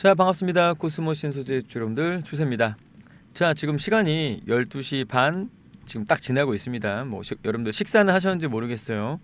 자 반갑습니다. 코스모 신소재 여러분들 추세입니다. 자 지금 시간이 12시 반 지금 딱 지나고 있습니다. 뭐 시- 여러분들 식사는 하셨는지 모르겠어요.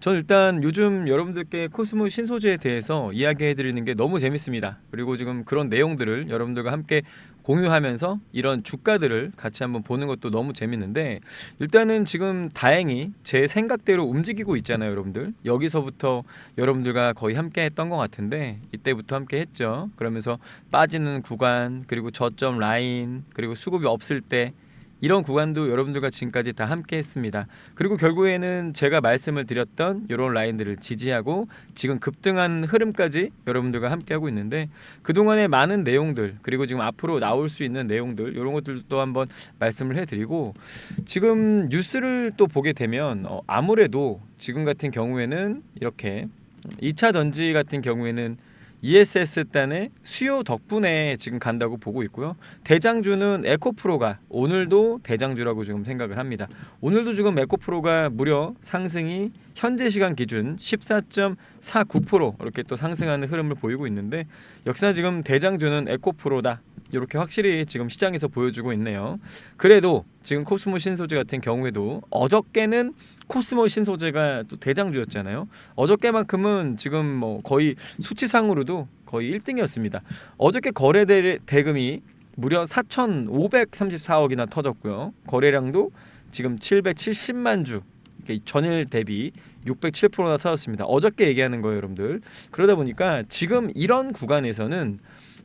전 일단 요즘 여러분들께 코스모 신소재에 대해서 이야기해 드리는 게 너무 재밌습니다. 그리고 지금 그런 내용들을 여러분들과 함께 공유하면서 이런 주가들을 같이 한번 보는 것도 너무 재밌는데 일단은 지금 다행히 제 생각대로 움직이고 있잖아요 여러분들. 여기서부터 여러분들과 거의 함께 했던 것 같은데 이때부터 함께 했죠. 그러면서 빠지는 구간 그리고 저점 라인 그리고 수급이 없을 때 이런 구간도 여러분들과 지금까지 다 함께 했습니다. 그리고 결국에는 제가 말씀을 드렸던 이런 라인들을 지지하고 지금 급등한 흐름까지 여러분들과 함께 하고 있는데 그동안의 많은 내용들 그리고 지금 앞으로 나올 수 있는 내용들 이런 것들도 한번 말씀을 해드리고 지금 뉴스를 또 보게 되면 어, 아무래도 지금 같은 경우에는 이렇게 2차 전지 같은 경우에는 ESS 단의 수요 덕분에 지금 간다고 보고 있고요. 대장주는 에코프로가 오늘도 대장주라고 지금 생각을 합니다. 오늘도 지금 에코프로가 무려 상승이 현재 시간 기준 14.49% 이렇게 또 상승하는 흐름을 보이고 있는데 역시나 지금 대장주는 에코프로다. 이렇게 확실히 지금 시장에서 보여주고 있네요. 그래도 지금 코스모 신소재 같은 경우에도 어저께는 코스모 신소재가 또 대장주였잖아요. 어저께만큼은 지금 뭐 거의 수치상으로도 거의 1등이었습니다. 어저께 거래 대- 대금이 무려 4,534억이나 터졌고요. 거래량도 지금 770만 주. 전일 대비 607%나 터졌습니다. 어저께 얘기하는 거예요, 여러분들. 그러다 보니까 지금 이런 구간에서는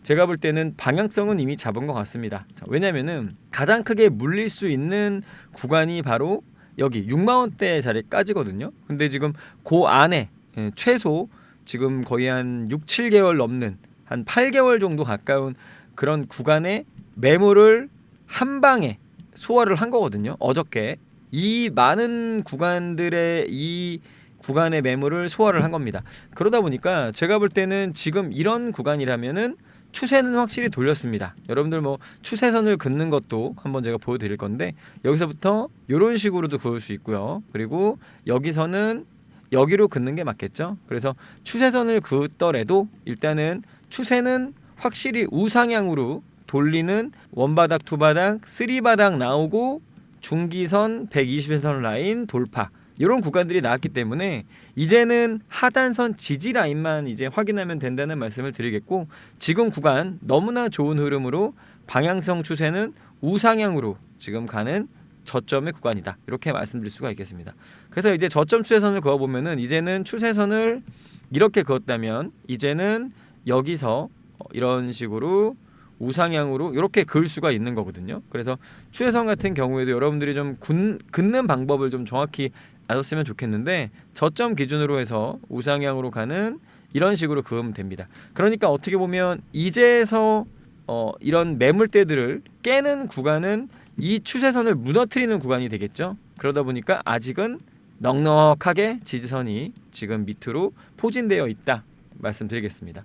제가 볼 때는 방향성은 이미 잡은 것 같습니다. 자, 왜냐면은 가장 크게 물릴 수 있는 구간이 바로 여기 6만 원대 자리까지거든요. 근데 지금 그 안에 예, 최소 지금 거의 한 6, 7개월 넘는 한 8개월 정도 가까운 그런 구간의 매물을 한 방에 소화를 한 거거든요. 어저께 이 많은 구간들의 이 구간의 매물을 소화를 한 겁니다. 그러다 보니까 제가 볼 때는 지금 이런 구간이라면은 추세는 확실히 돌렸습니다. 여러분들 뭐 추세선을 긋는 것도 한번 제가 보여드릴 건데 여기서부터 이런 식으로도 그을 수 있고요. 그리고 여기서는 여기로 긋는 게 맞겠죠. 그래서 추세선을 긋더라도 일단은 추세는 확실히 우상향으로 돌리는 원바닥, 투바닥, 쓰리바닥 나오고 중기선 120선 라인 돌파 이런 구간들이 나왔기 때문에 이제는 하단선 지지 라인만 이제 확인하면 된다는 말씀을 드리겠고 지금 구간 너무나 좋은 흐름으로 방향성 추세는 우상향으로 지금 가는 저점의 구간이다 이렇게 말씀드릴 수가 있겠습니다. 그래서 이제 저점 추세선을 그어 보면은 이제는 추세선을 이렇게 그었다면 이제는 여기서 어, 이런 식으로 우상향으로 이렇게 그을 수가 있는 거거든요. 그래서 추세선 같은 경우에도 여러분들이 좀 군, 긋는 방법을 좀 정확히 아셨으면 좋겠는데 저점 기준으로 해서 우상향으로 가는 이런 식으로 그으면 됩니다. 그러니까 어떻게 보면 이제서 어, 이런 매물대들을 깨는 구간은 이 추세선을 무너뜨리는 구간이 되겠죠. 그러다 보니까 아직은 넉넉하게 지지선이 지금 밑으로 포진되어 있다 말씀드리겠습니다.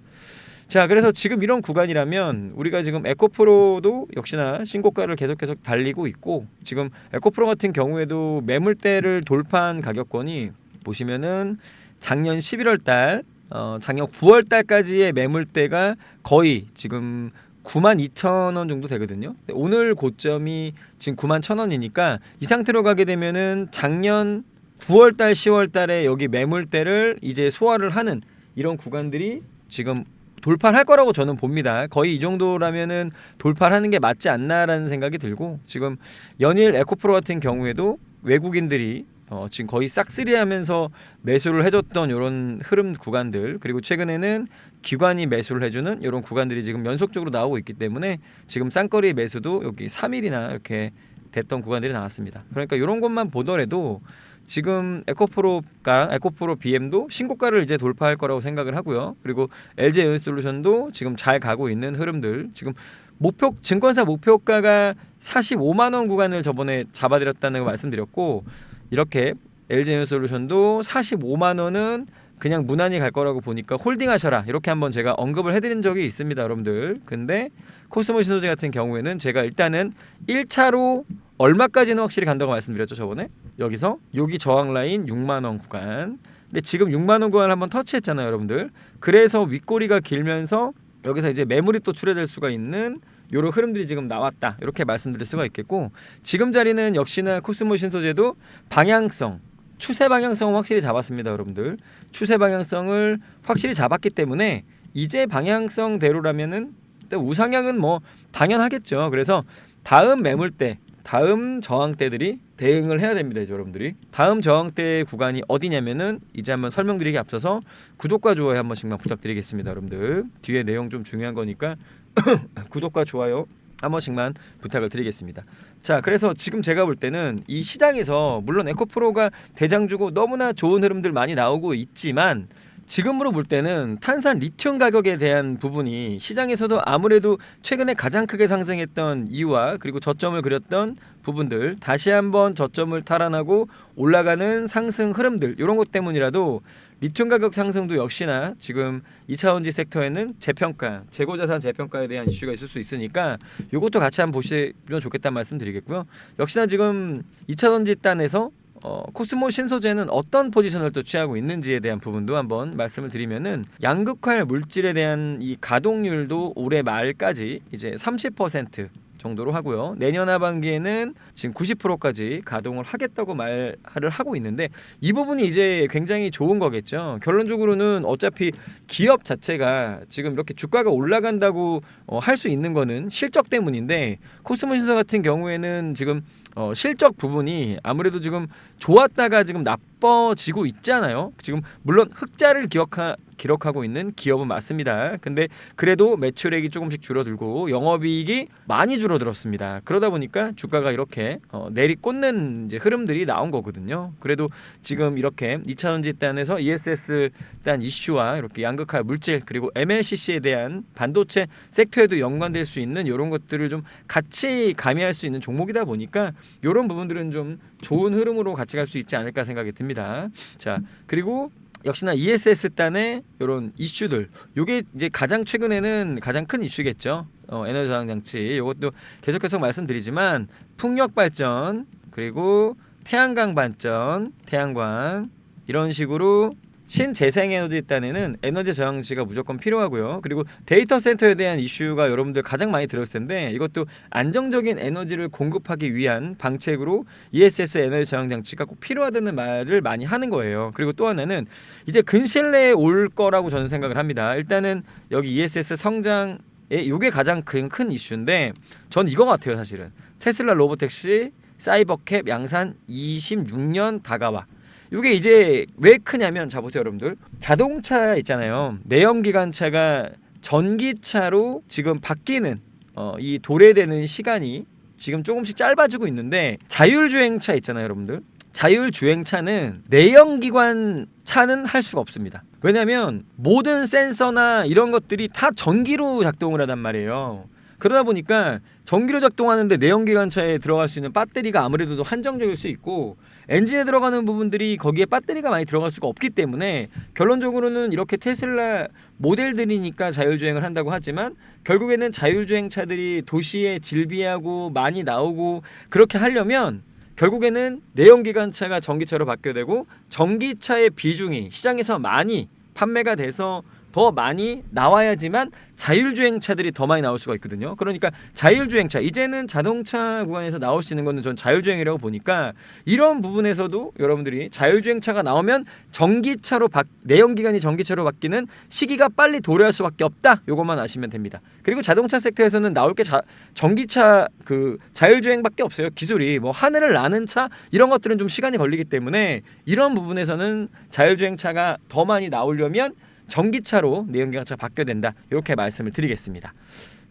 자, 그래서 지금 이런 구간이라면 우리가 지금 에코프로도 역시나 신고가를 계속 계속 달리고 있고 지금 에코프로 같은 경우에도 매물대를 돌파한 가격권이 보시면은 작년 11월 달, 어, 작년 9월 달까지의 매물대가 거의 지금 9만 2천 원 정도 되거든요. 오늘 고점이 지금 9만 1천 원이니까 이 상태로 가게 되면은 작년 9월 달, 10월 달에 여기 매물대를 이제 소화를 하는 이런 구간들이 지금 돌파를 할 거라고 저는 봅니다. 거의 이 정도라면은 돌파를 하는 게 맞지 않나라는 생각이 들고 지금 연일 에코프로 같은 경우에도 외국인들이 어, 지금 거의 싹쓸이하면서 매수를 해줬던 이런 흐름 구간들 그리고 최근에는 기관이 매수를 해주는 이런 구간들이 지금 연속적으로 나오고 있기 때문에 지금 쌍거리 매수도 여기 3일이나 이렇게 됐던 구간들이 나왔습니다. 그러니까 이런 것만 보더라도 지금 에코프로가 에코프로 BM도 신고가를 이제 돌파할 거라고 생각을 하고요. 그리고 LG 에너솔루션도 지금 잘 가고 있는 흐름들 지금 목표 증권사 목표가가 45만 원 구간을 저번에 잡아드렸다는 거 말씀드렸고 이렇게 LG 에너솔루션도 45만 원은 그냥 무난히 갈 거라고 보니까 홀딩하셔라 이렇게 한번 제가 언급을 해드린 적이 있습니다, 여러분들. 근데 코스모 신소재 같은 경우에는 제가 일단은 1차로 얼마까지는 확실히 간다고 말씀드렸죠 저번에? 여기서 여기 저항 라인 6만 원 구간. 근데 지금 6만 원 구간을 한번 터치했잖아요 여러분들. 그래서 윗꼬리가 길면서 여기서 이제 매물이 또 출회될 수가 있는 요런 흐름들이 지금 나왔다. 이렇게 말씀드릴 수가 있겠고 지금 자리는 역시나 코스모 신소재도 방향성 추세 방향성은 확실히 잡았습니다 여러분들. 추세 방향성을 확실히 잡았기 때문에 이제 방향성대로라면은 또 우상향은 뭐 당연하겠죠. 그래서 다음 매물대 다음 저항 대들이 대응을 해야 됩니다 여러분들이 다음 저항 대 구간이 어디냐면은 이제 한번 설명드리기 앞서서 구독과 좋아요 한 번씩만 부탁드리겠습니다 여러분들 뒤에 내용 좀 중요한 거니까 구독과 좋아요 한 번씩만 부탁을 드리겠습니다. 자, 그래서 지금 제가 볼 때는 이 시장에서 물론 에코프로가 대장주고 너무나 좋은 흐름들 많이 나오고 있지만 지금으로 볼 때는 탄산 리튬 가격에 대한 부분이 시장에서도 아무래도 최근에 가장 크게 상승했던 이유와 그리고 저점을 그렸던 부분들 다시 한번 저점을 탈환하고 올라가는 상승 흐름들 이런 것 때문이라도 리튬 가격 상승도 역시나 지금 2차원지 섹터에는 재평가, 재고자산 재평가에 대한 이슈가 있을 수 있으니까 이것도 같이 한번 보시면 좋겠다는 말씀 드리겠고요. 역시나 지금 2차전지 단에서 어, 코스모 신소재는 어떤 포지션을 또 취하고 있는지에 대한 부분도 한번 말씀을 드리면은 양극화 물질에 대한 이 가동률도 올해 말까지 이제 30% 정도로 하고요. 내년 하반기에는 지금 90%까지 가동을 하겠다고 말을 하고 있는데 이 부분이 이제 굉장히 좋은 거겠죠. 결론적으로는 어차피 기업 자체가 지금 이렇게 주가가 올라간다고 어, 할 수 있는 거는 실적 때문인데 코스모 신소 같은 경우에는 지금 어, 실적 부분이 아무래도 지금 좋았다가 지금 나빠지고 있잖아요. 지금 물론 흑자를 기억하, 기록하고 있는 기업은 맞습니다. 근데 그래도 매출액이 조금씩 줄어들고 영업이익이 많이 줄어들었습니다. 그러다 보니까 주가가 이렇게 어, 내리꽂는 이제 흐름들이 나온 거거든요. 그래도 지금 이렇게 2차전지 단에서 ESS 단 이슈와 이렇게 양극화 물질 그리고 MLCC에 대한 반도체 섹터에도 연관될 수 있는 이런 것들을 좀 같이 가미할 수 있는 종목이다 보니까 이런 부분들은 좀 좋은 흐름으로 같이 갈 수 있지 않을까 생각이 듭니다. 자 그리고 역시나 ESS 단의 이런 이슈들. 요게 이제 가장 최근에는 가장 큰 이슈겠죠. 어, 에너지 저장 장치. 이것도 계속 해서 말씀드리지만 풍력 발전 그리고 태양광 발전, 태양광. 이런 식으로 신재생에너지 단에는 에너지 저장치가 무조건 필요하고요. 그리고 데이터 센터에 대한 이슈가 여러분들 가장 많이 들었을 텐데 이것도 안정적인 에너지를 공급하기 위한 방책으로 ESS 에너지 저장 장치가 꼭 필요하다는 말을 많이 하는 거예요. 그리고 또 하나는 이제 근시일 내에 올 거라고 저는 생각을 합니다. 일단은 여기 ESS 성장 이게 가장 큰, 큰 이슈인데 전 이거 같아요 사실은 테슬라 로보택시 사이버캡 양산 26년 다가와 이게 이제 왜 크냐면 자 보세요 여러분들. 자동차 있잖아요. 내연기관차가 전기차로 지금 바뀌는 어, 이 도래되는 시간이 지금 조금씩 짧아지고 있는데 자율주행차 있잖아요 여러분들. 자율주행차는 내연기관 차는 할 수가 없습니다. 왜냐하면 모든 센서나 이런 것들이 다 전기로 작동을 하단 말이에요. 그러다 보니까 전기로 작동하는데 내연기관차에 들어갈 수 있는 배터리가 아무래도 한정적일 수 있고 엔진에 들어가는 부분들이 거기에 배터리가 많이 들어갈 수가 없기 때문에 결론적으로는 이렇게 테슬라 모델들이니까 자율주행을 한다고 하지만 결국에는 자율주행 차들이 도시에 질비하고 많이 나오고 그렇게 하려면 결국에는 내연기관차가 전기차로 바뀌어야 되고 전기차의 비중이 시장에서 많이 판매가 돼서 더 많이 나와야지만 자율주행차들이 더 많이 나올 수가 있거든요. 그러니까 자율주행차 이제는 자동차 구간에서 나올 수 있는 거는 전 자율주행이라고 보니까 이런 부분에서도 여러분들이 자율주행차가 나오면 전기차로 바, 내연기관이 전기차로 바뀌는 시기가 빨리 도래할 수밖에 없다. 요것만 아시면 됩니다. 그리고 자동차 섹터에서는 나올 게 자, 전기차 그 자율주행밖에 없어요. 기술이 뭐 하늘을 나는 차 이런 것들은 좀 시간이 걸리기 때문에 이런 부분에서는 자율주행차가 더 많이 나오려면 전기차로 내연기관차가 바뀌어야 된다. 이렇게 말씀을 드리겠습니다.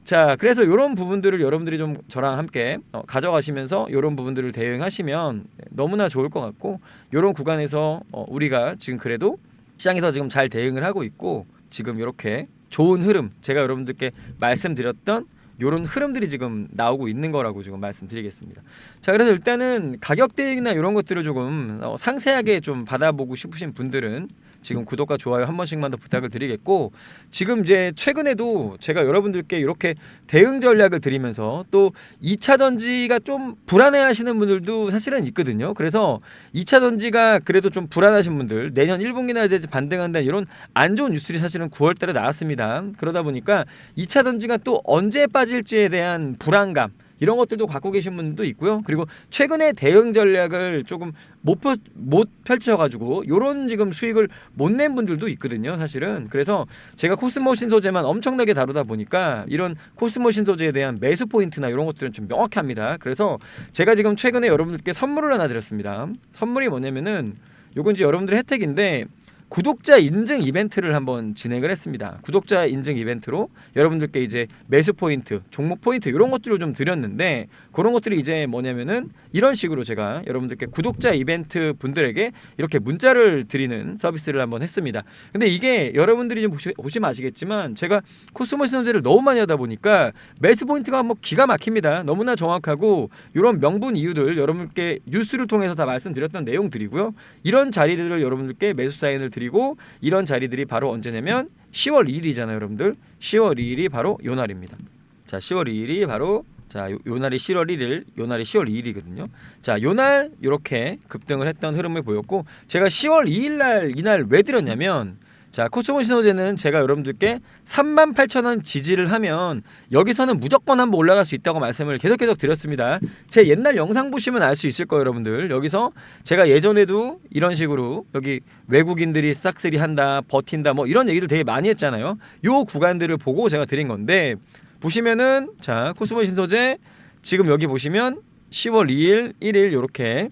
자, 그래서 이런 부분들을 여러분들이 좀 저랑 함께 어, 가져가시면서 이런 부분들을 대응하시면 너무나 좋을 것 같고 이런 구간에서 어, 우리가 지금 그래도 시장에서 지금 잘 대응을 하고 있고 지금 이렇게 좋은 흐름 제가 여러분들께 말씀드렸던 요런 흐름들이 지금 나오고 있는 거라고 지금 말씀드리겠습니다. 자, 그래서 일단은 가격 대응이나 이런 것들을 조금 어, 상세하게 좀 받아보고 싶으신 분들은 지금 구독과 좋아요 한 번씩만 더 부탁을 드리겠고 지금 이제 최근에도 제가 여러분들께 이렇게 대응 전략을 드리면서 또 2차 전지가 좀 불안해 하시는 분들도 사실은 있거든요. 그래서 2차 전지가 그래도 좀 불안하신 분들 내년 1분기나 돼서 반등한다 이런 안 좋은 뉴스들이 사실은 9월 달에 나왔습니다. 그러다 보니까 2차 전지가 또 언제 빠질지에 대한 불안감 이런 것들도 갖고 계신 분도 있고요. 그리고 최근에 대응 전략을 조금 못, 펼, 못 펼쳐가지고 이런 지금 수익을 못 낸 분들도 있거든요. 사실은 그래서 제가 코스모 신소재만 엄청나게 다루다 보니까 이런 코스모 신소재에 대한 매수 포인트나 이런 것들은 좀 명확합니다. 그래서 제가 지금 최근에 여러분들께 선물을 하나 드렸습니다. 선물이 뭐냐면은 요건 이제 여러분들의 혜택인데 구독자 인증 이벤트를 한번 진행을 했습니다. 구독자 인증 이벤트로 여러분들께 이제 매수 포인트, 종목 포인트 이런 것들을 좀 드렸는데 그런 것들이 이제 뭐냐면은 이런 식으로 제가 여러분들께 구독자 이벤트 분들에게 이렇게 문자를 드리는 서비스를 한번 했습니다. 근데 이게 여러분들이 좀 보시, 보시면 아시겠지만 제가 코스모 신호제를 너무 많이 하다 보니까 매수 포인트가 뭐 기가 막힙니다. 너무나 정확하고 이런 명분 이유들 여러분께 뉴스를 통해서 다 말씀드렸던 내용들이고요. 이런 자리들을 여러분들께 매수 사인을 드리고 이런 자리들이 바로 언제냐면 10월 2일이잖아요, 여러분들. 10월 2일이 바로 요 날입니다. 자, 10월 2일이 바로 자, 요, 요 날이 10월 1일, 요 날이 10월 2일이거든요. 자, 요 날 이렇게 급등을 했던 흐름을 보였고 제가 10월 2일 날 이날 왜 드렸냐면 자, 코스모 신호제는 제가 여러분들께 38,000원 지지를 하면 여기서는 무조건 한번 올라갈 수 있다고 말씀을 계속 계속 드렸습니다. 제 옛날 영상 보시면 알 수 있을 거예요, 여러분들. 여기서 제가 예전에도 이런 식으로 여기 외국인들이 싹쓸이 한다, 버틴다 뭐 이런 얘기를 되게 많이 했잖아요. 요 구간들을 보고 제가 드린 건데 보시면은 자, 코스모 신소재 지금 여기 보시면 10월 2일, 1일 요렇게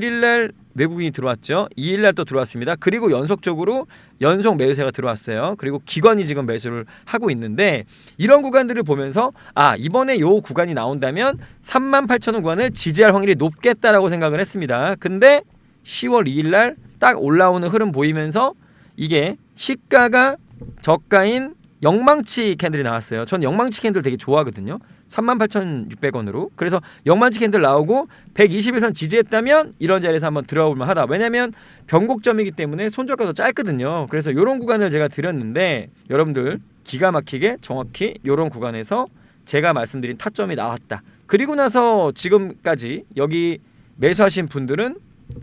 1일 날 외국인이 들어왔죠. 2일 날 또 들어왔습니다. 그리고 연속적으로 연속 매수세가 들어왔어요. 그리고 기관이 지금 매수를 하고 있는데 이런 구간들을 보면서 아, 이번에 요 구간이 나온다면 38,000원 구간을 지지할 확률이 높겠다라고 생각을 했습니다. 근데 10월 2일 날 딱 올라오는 흐름 보이면서 이게 시가가 저가인 영망치 캔들이 나왔어요. 전 영망치 캔들 되게 좋아하거든요. 38,600원으로. 그래서 영망치 캔들 나오고 121선 지지했다면 이런 자리에서 한번 들어볼 만 하다. 왜냐면 변곡점이기 때문에 손절가도 짧거든요. 그래서 이런 구간을 제가 드렸는데 여러분들 기가 막히게 정확히 이런 구간에서 제가 말씀드린 타점이 나왔다. 그리고 나서 지금까지 여기 매수하신 분들은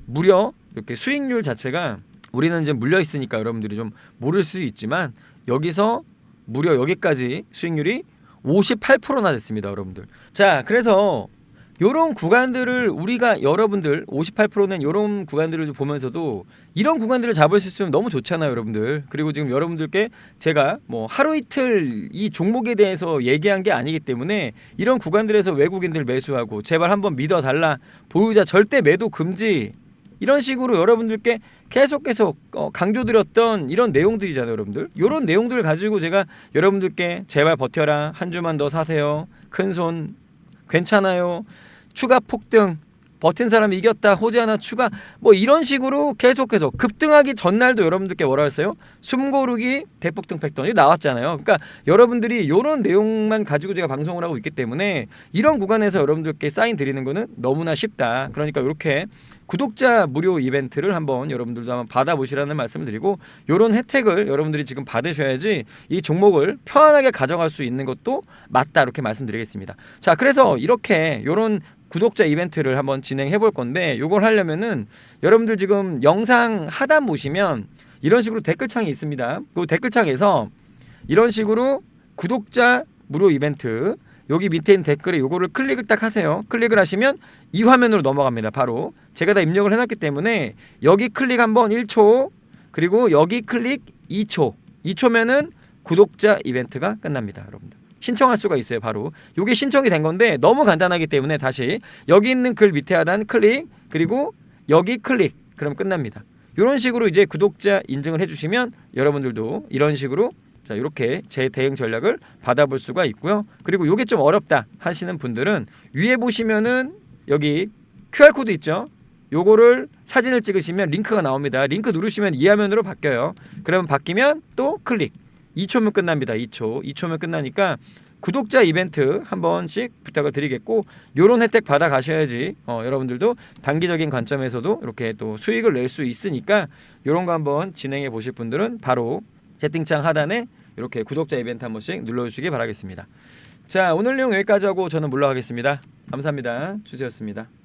무려 이렇게 수익률 자체가 우리는 이제 물려 있으니까 여러분들이 좀 모를 수 있지만 여기서 무려 여기까지 수익률이 58%나 됐습니다, 여러분들. 자, 그래서 요런 구간들을 우리가 여러분들 58%는 요런 구간들을 좀 보면서도 이런 구간들을 잡을 수 있으면 너무 좋잖아요, 여러분들. 그리고 지금 여러분들께 제가 뭐 하루 이틀 이 종목에 대해서 얘기한 게 아니기 때문에 이런 구간들에서 외국인들 매수하고 제발 한번 믿어 달라. 보유자 절대 매도 금지. 이런 식으로 여러분들께 계속 계속 어, 강조드렸던 이런 내용들이잖아요, 여러분들. 이런 내용들을 가지고 제가 여러분들께 제발 버텨라, 한 주만 더 사세요, 큰 손 괜찮아요, 추가 폭등. 버틴 사람이 이겼다 호재 하나 추가 뭐 이런 식으로 계속 계속 급등하기 전날도 여러분들께 뭐라 했어요? 숨고르기 대폭등 팩터. 이 나왔잖아요. 그러니까 여러분들이 이런 내용만 가지고 제가 방송을 하고 있기 때문에 이런 구간에서 여러분들께 사인 드리는 거는 너무나 쉽다. 그러니까 이렇게 구독자 무료 이벤트를 한번 여러분들도 한번 받아보시라는 말씀을 드리고 이런 혜택을 여러분들이 지금 받으셔야지 이 종목을 편안하게 가져갈 수 있는 것도 맞다. 이렇게 말씀드리겠습니다. 자 그래서 이렇게 이런 구독자 이벤트를 한번 진행해 볼 건데 이걸 하려면은 여러분들 지금 영상 하단 보시면 이런 식으로 댓글창이 있습니다. 그 댓글창에서 이런 식으로 구독자 무료 이벤트 여기 밑에 있는 댓글에 요거를 클릭을 딱 하세요. 클릭을 하시면 이 화면으로 넘어갑니다. 바로 제가 다 입력을 해놨기 때문에 여기 클릭 한번 1초 그리고 여기 클릭 2초 2초면은 구독자 이벤트가 끝납니다. 여러분들. 신청할 수가 있어요. 바로 이게 신청이 된 건데 너무 간단하기 때문에 다시 여기 있는 글 밑에 하단 클릭 그리고 여기 클릭 그럼 끝납니다. 이런 식으로 이제 구독자 인증을 해주시면 여러분들도 이런 식으로 자 이렇게 제 대응 전략을 받아볼 수가 있고요. 그리고 이게 좀 어렵다 하시는 분들은 위에 보시면은 여기 QR 코드 있죠. 요거를 사진을 찍으시면 링크가 나옵니다. 링크 누르시면 이 화면으로 바뀌어요. 그러면 바뀌면 또 클릭. 2초면 끝납니다. 2초. 2초면 끝나니까 구독자 이벤트 한 번씩 부탁을 드리겠고 요런 혜택 받아 가셔야지 어, 여러분들도 단기적인 관점에서도 이렇게 또 수익을 낼 수 있으니까 요런 거 한번 진행해 보실 분들은 바로 채팅창 하단에 이렇게 구독자 이벤트 한 번씩 눌러주시기 바라겠습니다. 자 오늘 내용 여기까지 하고 저는 물러가겠습니다. 감사합니다. 주세였습니다.